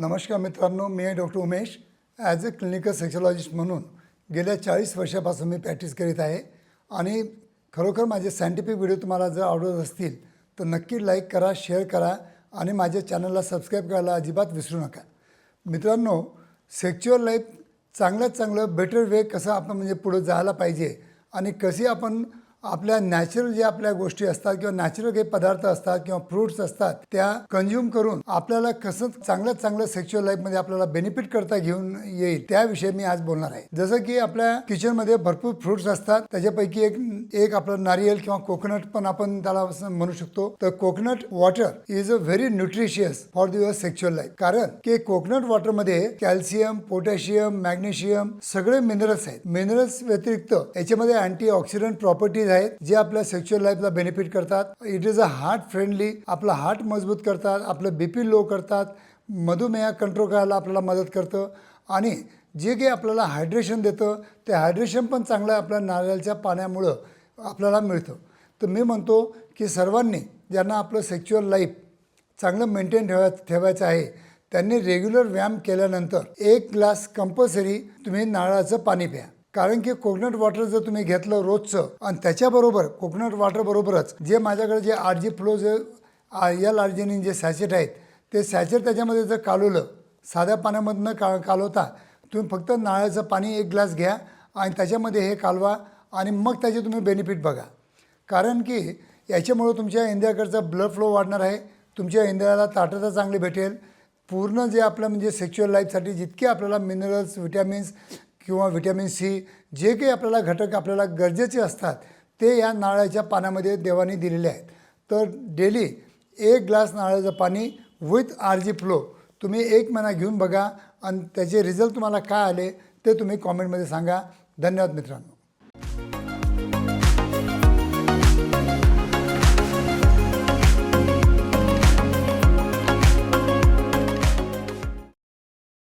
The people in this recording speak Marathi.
नमस्कार मित्रांनो मी आहे doctor Umesh. As a clinical sexologist म्हणून गेल्या चाळीस वर्षापासून मी प्रॅक्टिस करीत आहे. आणि खरोखर माझे सायंटिफिक व्हिडिओ तुम्हाला जर आवडत असतील तर नक्की लाईक करा शेअर करा आणि माझ्या चॅनलला सबस्क्राईब करायला अजिबात विसरू नका. मित्रांनो सेक्च्युअल लाईफ चांगल्यात चांगलं बेटर वे कसं आपण म्हणजे पुढं जायला पाहिजे आणि कशी आपण आपल्या नॅचरल जे आपल्या गोष्टी असतात किंवा नॅचरल काही पदार्थ असतात किंवा फ्रुट्स असतात त्या कन्झ्युम करून आपल्याला कसं चांगल्यात चांगलं सेक्च्युअल लाईफमध्ये आपल्याला बेनिफिट करता घेऊन येईल त्याविषयी मी आज बोलणार आहे. जसं की आपल्या किचनमध्ये भरपूर फ्रुट्स असतात त्याच्यापैकी एक एक आपलं नारियल किंवा कोकोनट पण आपण त्याला म्हणू शकतो. तर coconut water is a very nutritious for your sexual life कारण की कोकोनट वॉटरमध्ये कॅल्शियम पोटॅशियम मॅग्नेशियम सगळे मिनरल्स आहेत. मिनरल्स व्यतिरिक्त याच्यामध्ये अँटी ऑक्सिडंट प्रॉपर्टीज आहेत जे आपल्या सेक्च्युअल लाईफला बेनिफिट करतात. It is a heart friendly आपलं हार्ट मजबूत करतात आपलं बीपी लो करतात मधुमेह कंट्रोल करायला आपल्याला मदत करतं. आणि जे काही आपल्याला हायड्रेशन देतं ते हायड्रेशन पण चांगलं आपल्या नारळाच्या पाण्यामुळं आपल्याला मिळतं. तर मी म्हणतो की सर्वांनी ज्यांना आपलं सेक्च्युअल लाईफ चांगलं मेंटेन ठेवा ठेवायचं आहे त्यांनी रेग्युलर व्यायाम केल्यानंतर एक ग्लास कंपल्सरी तुम्ही नारळाचं पाणी प्या. कारण की कोकोनट वॉटर जर तुम्ही घेतलं रोजचं आणि त्याच्याबरोबर कोकोनट वॉटर बरोबरच जे माझ्याकडे जे आर जी फ्लो जे एल आर्जिनिन जे सॅचेट आहेत ते सॅचेट त्याच्यामध्ये जर कालवलं साध्या पाण्यामधनं का कालवता तुम्ही फक्त नारळाचं पाणी एक ग्लास घ्या आणि त्याच्यामध्ये हे कालवा आणि मग त्याचे तुम्ही बेनिफिट बघा. कारण की याच्यामुळं तुमच्या इंद्रियाकडचा ब्लड फ्लो वाढणार आहे तुमच्या इंद्रियाला ताटता चांगली भेटेल. पूर्ण जे आपलं म्हणजे सेक्च्युअल लाईफसाठी जितके आपल्याला मिनरल्स विटॅमिन्स किंवा व्हिटॅमिन सी जे काही आपल्याला घटक आपल्याला गरजेचे असतात ते या नारळाच्या पाण्यामध्ये देवाने दिलेले आहेत. तर डेली एक ग्लास नारळाचं पाणी विथ आर जी फ्लो तुम्ही एक महिना घेऊन बघा आणि त्याचे रिझल्ट तुम्हाला काय आले ते तुम्ही कॉमेंटमध्ये सांगा. धन्यवाद मित्रांनो.